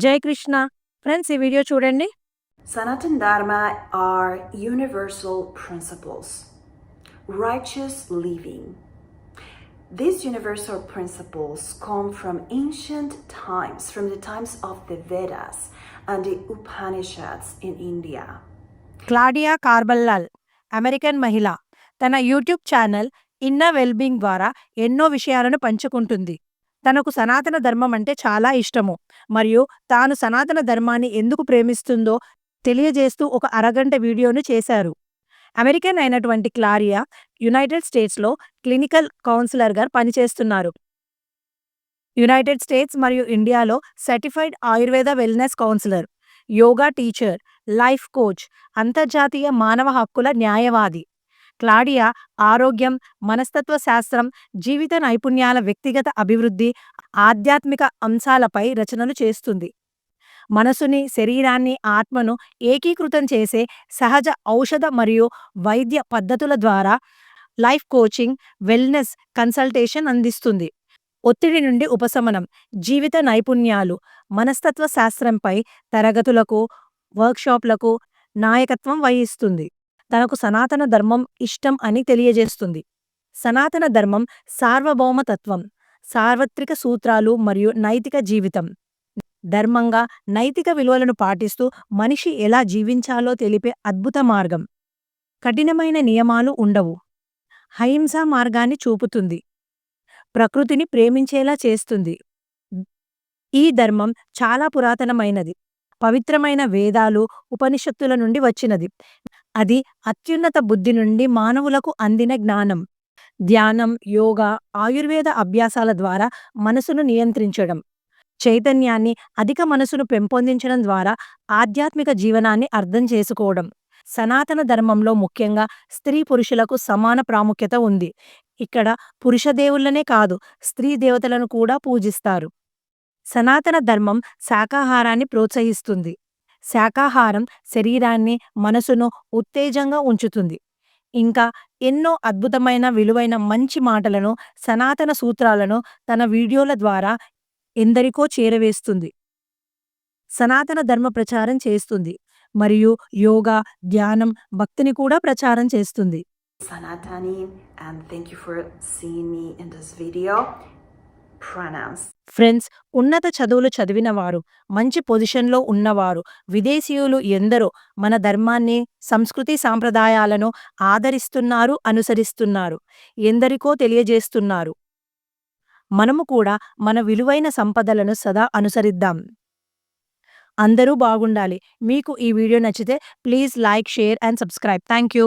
జై కృష్ణ. ఫ్రెండ్స్ ఈ వీడియో చూడండి. Sanatan Dharma are universal principles. Righteous living this universal principles come from ancient times from the times of the Vedas and the Upanishads in India Claudia Carballal American మహిళ తన YouTube channel inner wellbeing ద్వారా ఎన్నో విషయాలను పంచుకుంటుంది. తనకు సనాతన ధర్మం అంటే చాలా ఇష్టము. మరియు తాను సనాతన ధర్మాన్ని ఎందుకు ప్రేమిస్తుందో తెలియజేస్తూ ఒక అరగంట వీడియోను చేశారు. అమెరికన్ అయినటువంటి క్లారియా యునైటెడ్ స్టేట్స్లో క్లినికల్ కౌన్సిలర్గా పనిచేస్తున్నారు. యునైటెడ్ స్టేట్స్ మరియు ఇండియాలో certified Ayurveda wellness counsellor yoga teacher life coach అంతర్జాతీయ మానవ హక్కుల న్యాయవాది. క్లాడియా ఆరోగ్యం మనస్తత్వ శాస్త్రం జీవిత నైపుణ్యాల వ్యక్తిగత అభివృద్ధి ఆధ్యాత్మిక అంశాలపై రచనలు చేస్తుంది. మనసుని శరీరాన్ని ఆత్మను ఏకీకృతం చేసే సహజ ఔషధ మరియు వైద్య పద్ధతుల ద్వారా లైఫ్ కోచింగ్ వెల్నెస్ కన్సల్టేషన్ అందిస్తుంది. ఒత్తిడి నుండి ఉపశమనం జీవిత నైపుణ్యాలు మనస్తత్వ శాస్త్రంపై తరగతులకు వర్క్షాప్లకు నాయకత్వం వహిస్తుంది. తనకు సనాతన ధర్మం ఇష్టం అని తెలియజేస్తుంది. సనాతన ధర్మం సార్వభౌమతత్వం సార్వత్రిక సూత్రాలు మరియు నైతిక జీవితం. ధర్మంగా నైతిక విలువలను పాటిస్తూ మనిషి ఎలా జీవించాలో తెలిపే అద్భుత మార్గం. కఠినమైన నియమాలు ఉండవు. అహింసా మార్గాన్ని చూపుతుంది. ప్రకృతిని ప్రేమించేలా చేస్తుంది. ఈ ధర్మం చాలా పురాతనమైనది. పవిత్రమైన వేదాలు ఉపనిషత్తుల నుండి వచ్చినది. అది అత్యున్నత బుద్ధి నుండి మానవులకు అందిన జ్ఞానం. ధ్యానం యోగా ఆయుర్వేద అభ్యాసాల ద్వారా మనసును నియంత్రించడం చైతన్యాన్ని అధిక మనసును పెంపొందించడం ద్వారా ఆధ్యాత్మిక జీవనాన్ని అర్థం చేసుకోవడం. సనాతన ధర్మంలో ముఖ్యంగా స్త్రీ పురుషులకు సమాన ప్రాముఖ్యత ఉంది. ఇక్కడ పురుష దేవుళ్ళనే కాదు స్త్రీ దేవతలను కూడా పూజిస్తారు. సనాతన ధర్మం శాకాహారాన్ని ప్రోత్సహిస్తుంది. శాకాహారం శరీరాన్ని మనసును ఉత్తేజంగా ఉంచుతుంది. ఇంకా ఎన్నో అద్భుతమైన విలువైన మంచి మాటలను సనాతన సూత్రాలను తన వీడియోల ద్వారా ఎందరికో చేరవేస్తుంది. సనాతన ధర్మ ప్రచారం చేస్తుంది. మరియు యోగా ధ్యానం భక్తిని కూడా ప్రచారం చేస్తుంది. Sanatani, and thank you for seeing me in this video. Friends ఉన్నత చదువులు చదివిన వారు మంచి పొజిషన్లో ఉన్నవారు విదేశీయులు ఎందరో మన ధర్మాన్ని సంస్కృతి సాంప్రదాయాలను ఆదరిస్తున్నారు అనుసరిస్తున్నారు ఎందరికో తెలియజేస్తున్నారు. మనము కూడా మన విలువైన సంపదలను సదా అనుసరిద్దాం. అందరూ బాగుండాలి. మీకు ఈ వీడియో నచ్చితే please like share and subscribe. Thank you